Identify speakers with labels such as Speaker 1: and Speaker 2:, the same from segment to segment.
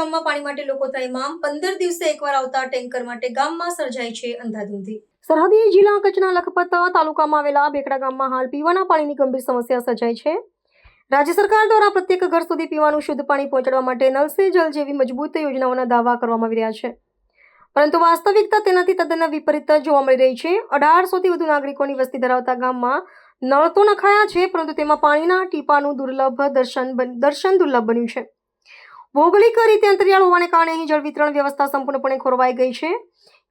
Speaker 1: ગામમાં પાણી માટે લોકો ત્રાહિમામ પંદર દિવસે એકવાર આવતા ટેન્કર માટે ગામમાં સર્જાય છે અંધાધૂંધી. સરહદી જિલ્લા કચ્છના લખપત તાલુકામાં આવેલા બેકડા ગામમાં હાલ પીવાના પાણીની ગંભીર સમસ્યા સર્જાય છે. રાજ્ય સરકાર દ્વારા પ્રત્યેક ઘર સુધી પીવાનું શુદ્ધ પાણી પહોંચાડવા માટે નલ સે જલ જેવી મજબૂત યોજનાઓના દાવા કરવામાં આવી રહ્યા છે. પરંતુ વાસ્તવિકતા તેનાથી તદ્દન વિપરીત જોવા મળી રહી છે. અઢારસોથી વધુ નાગરિકોની વસ્તી ધરાવતા ગામમાં નળ તો નખાયા છે, પરંતુ તેમાં પાણીના ટીપાનું દુર્લભ દર્શન દર્શન દુર્લભ બન્યું છે. ભૌગોલિક રીતે અંતરિયાળ હોવાને કારણે અહીં જળ વિતરણ વ્યવસ્થા સંપૂર્ણપણે ખોરવાઈ ગઈ છે.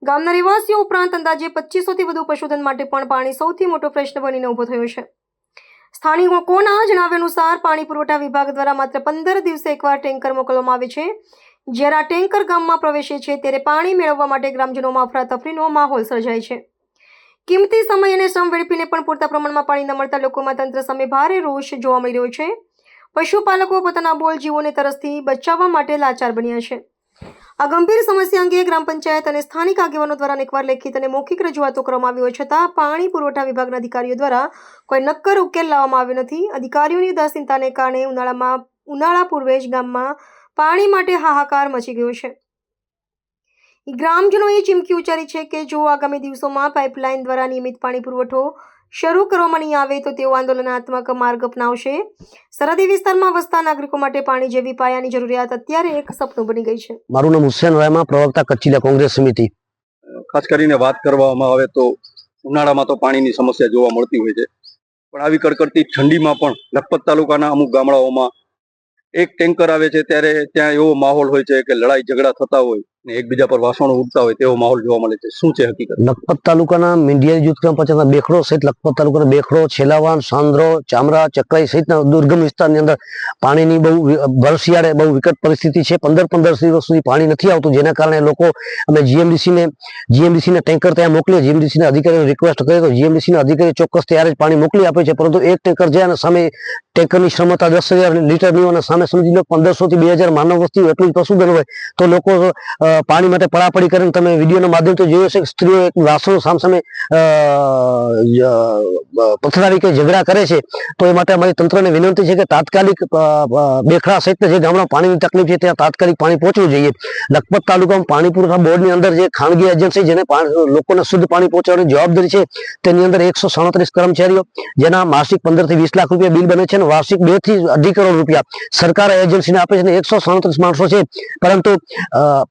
Speaker 1: ગામના રહેવાસીઓ ઉપરાંત અંદાજે પચીસોથી વધુ પશુધન માટે પણ પાણી સૌથી મોટો પ્રશ્ન બનીને ઊભો થયો છે. સ્થાનિક લોકોના જણાવ્યા અનુસાર પાણી પુરવઠા વિભાગ દ્વારા માત્ર પંદર દિવસે એકવાર ટેન્કર મોકલવામાં આવે છે. જ્યારે આ ટેન્કર ગામમાં પ્રવેશે છે ત્યારે પાણી મેળવવા માટે ગ્રામજનોમાં અફરાતફરીનો માહોલ સર્જાય છે. કિંમતી સમય અને શ્રમ વેડપીને પણ પૂરતા પ્રમાણમાં પાણી ન મળતા લોકોમાં તંત્ર સામે ભારે રોષ જોવા મળી રહ્યો છે. પશુપાલકો પોતાના બોલ જીવોને તરસથી બચાવવા માટે લાચાર બન્યા છે. આ ગંભીર સમસ્યા અંગે ગ્રામ પંચાયત અને સ્થાનિક આગેવાનો દ્વારા અનેકવાર લેખિત અને મૌખિક રજૂઆતો કરવામાં આવી હોય છતાં પાણી પુરવઠા વિભાગના અધિકારીઓ દ્વારા કોઈ નક્કર ઉકેલ લાવવામાં આવ્યો નથી. અધિકારીઓની ઉદાસીનતાને કારણે ઉનાળામાં ઉનાળા પૂર્વે જ ગામમાં પાણી માટે હાહાકાર મચી ગયો છે. ગ્રામજનોએ ચીમકી ઉચ્ચારી છે કે જો આગામી દિવસોમાં પાઇપલાઇન દ્વારા નિયમિત પાણી પુરવઠો શરૂ કરવામાં નહીં આવે તો તેઓ આંદોલનાત્મક માર્ગ અપનાવશે. સરહદી વિસ્તારમાં વસતા નાગરિકો માટે પાણી જેવી પાયાની જરૂરિયાત અત્યારે એક સપનું બની ગઈ છે.
Speaker 2: મારું નામ હુસેન રાયમાં પ્રવક્તા કચ્છી કોંગ્રેસ સમિતિ.
Speaker 3: ખાસ કરીને વાત કરવામાં આવે તો ઉનાળામાં તો પાણીની સમસ્યા જોવા મળતી હોય છે. પણ આવી કડકડતી ઠંડીમાં પણ લખપત તાલુકાના અમુક ગામડાઓમાં એક ટેન્કર આવે છે ત્યારે ત્યાં એવો માહોલ હોય છે કે લડાઈ ઝઘડા થતા હોય. એકબીજા પર વાસણો ઉડતા હોય તેવો માહોલ જોવા મળે છે. શું છે હકીકત?
Speaker 2: લખપત તાલુકાના મીંડિયા જૂથ ગ્રામ પંચાયતના બેખડો સહિત લખપત તાલુકાના બેખડો છેલાવાન, સાંદ્રો, ચામરા ચકરાઈ સહિતના દુર્ગમ વિસ્તારની અંદર પાણીની બહુ વિ- બહુ વિકટ પરિસ્થિતિ છે. પંદર પંદર દિવસ સુધી પાણી નથી આવતું, જેના કારણે લોકો અમે જીએમડીસીને ને જીએમડીસી ને ટેન્કર ત્યાં મોકલીએ, જીએમડીસીના ના અધિકારીઓ રિક્વેસ્ટ કરીએ તો જીએમડીસીના અધિકારી ચોક્કસ ત્યારે જ પાણી મોકલી આપે છે. પરંતુ એક ટેન્કર જાય અને સામે ટેન્કરની ક્ષમતા દસ હજાર લીટરની અને સામે સમજી લો પંદરસોથી બે હજાર માનવ વસ્તી એટલું જ પશુધન હોય તો લોકો પાણી માટે પડાપડી કરીને તમે વિડીયોના માધ્યમથી જોયું હશે સ્ત્રીઓ એક વાસણો સામસામે પથરાવી કે ઝઘડા કરે છે, તો એ માટે અમારી તંત્રને વિનંતી છે કે તાત્કાલિક બેખડા સહિત જે ગામડા પાણીની તકલીફ છે ત્યાં તાત્કાલિક પાણી પહોંચવું જોઈએ. લખપત તાલુકામાં પાણી પુરવઠા બોર્ડની અંદર જે ખાનગી એજન્સી જેને લોકોને શુદ્ધ પાણી પહોંચાડવાની જવાબદારી છે, તેની અંદર એકસો સાડત્રીસ કર્મચારીઓ, જેના માસિક પંદરથી વીસ લાખ રૂપિયા બિલ બને છે અને વાર્ષિક બેથી અઢી કરોડ રૂપિયા સરકાર એજન્સીને આપે છે અને એકસો સાડત્રીસ માણસો છે. પરંતુ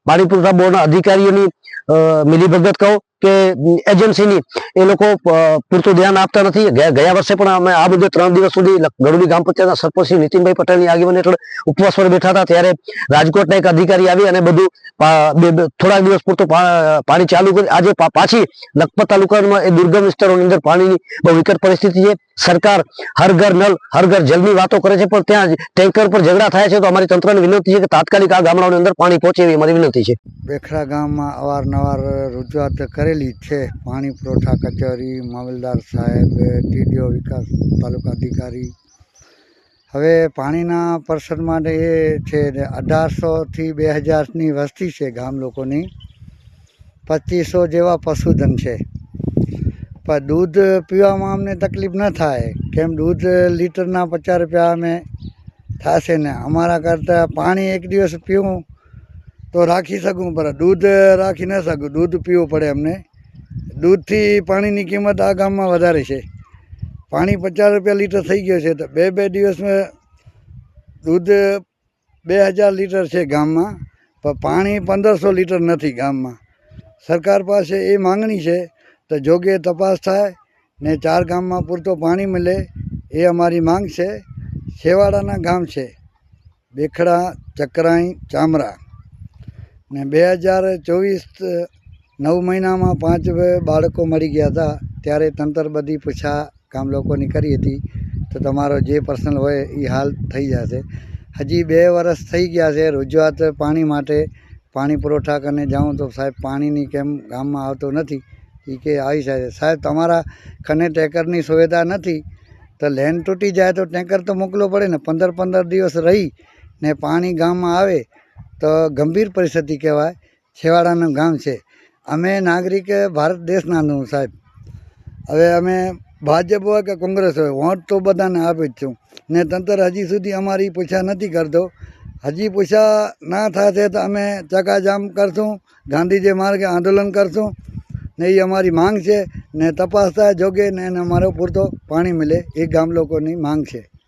Speaker 2: પાણી પુરવઠા બોર્ડના અધિકારીઓની અ, મિલીભગત કહો. કે એજન્સીની એ લોકો પૂરતું ધ્યાન આપતા નથી. ગયા વર્ષે પણ અમે આ મુદ્દે ત્રણ દિવસ સુધી ગરુડી ગ્રામ પંચાયતના સરપંચ નીતિનભાઈ પટેલની આગેવાની હેઠળ ઉપવાસ પર બેઠા હતા. ત્યારે રાજકોટના એક અધિકારી આવી અને બધું થોડાક દિવસ પૂરતું પાણી ચાલુ કરી, આજે પાછી લખપત તાલુકામાં એ દુર્ગમ વિસ્તારોની અંદર પાણીની બહુ વિકટ પરિસ્થિતિ છે. સરકાર હર ઘર નલ હર ઘર જલની વાતો કરે છે, પણ ત્યાં ટેન્કર પર ઝઘડા થાય છે તો અમારી તંત્રને વિનંતી છે કે તાત્કાલિક આ ગામડાઓની અંદર પાણી પહોંચે એવી અમારી વિનંતી છે.
Speaker 4: બેખરા ગામમાં અવારનવાર રજૂઆત કરેલી છે. પાણી પુરવઠા કચેરી મામલદાર સાહેબ, ટીડીઓ, વિકાસ તાલુકા અધિકારી. હવે પાણીના પર્સન માટે એ છે અઢારસોથી બે હજારની વસ્તી છે ગામ લોકોની. પચીસો જેવા પશુધન છે. પણ દૂધ પીવામાં અમને તકલીફ ન થાય. કેમ દૂધ લીટરના પચાસ રૂપિયા અમે થશે ને અમારા કરતાં પાણી એક દિવસ પીવું તો રાખી શકું, પણ દૂધ રાખી ન શકું. દૂધ પીવું પડે અમને. દૂધથી પાણીની કિંમત આ ગામમાં વધારે છે. પાણી પચાસ રૂપિયા લીટર થઈ ગયો છે, તો બે બે દિવસમાં દૂધ બે હજાર લીટર છે ગામમાં, પણ પાણી પંદરસો લીટર નથી ગામમાં. સરકાર પાસે એ માંગણી છે, તો જોગે તપાસ થાય ને ચાર ગામમાં પૂરતો પાણી મળે, એ અમારી માંગ છે. છેવાડાના ગામ છે. બેખડા, ચકરાઈ, ચામરા. ને બે હજાર ચોવીસ, નવ મહિનામાં પાંચ બાળકો મળી ગયા હતા. ત્યારે તંત્ર બધી પૂછા ગામ લોકોની કરી હતી. તો તમારો જે પર્સનલ હોય એ હાલ થઈ જશે. હજી બે વર્ષ થઈ ગયા છે રજૂઆત પાણી માટે. પાણી પુરવઠા કરીને જાઉં તો સાહેબ પાણીની કેમ ગામમાં આવતો નથી? એ કે આવી જાય સાહેબ, તમારા ખને ટેકરની સુવિધા નથી. તો લેન તૂટી જાય તો ટેન્કર તો મોકલવો પડે ને. પંદર પંદર દિવસ રહી ને પાણી ગામમાં આવે. તો ગંભીર પરિસ્થિતિ કહેવાય. છેવાડાનું ગામ છે. અમે નાગરિક ભારત દેશનાનું સાહેબ. હવે અમે ભાજપ હોય કે કોંગ્રેસ હોય, વોટ તો બધાને આપે જ છું. ને તંત્ર હજી સુધી અમારી પૂછા નથી કરતો. હજી પૈસા ના થશે તો અમે ચકાજામ કરશું, ગાંધીજી માર્ગે આંદોલન કરશું. ને એ અમારી માંગ છે. ને તપાસતા જોગે ને અમારો પૂરતો પાણી મળે. એ ગામ લોકોની માંગ છે.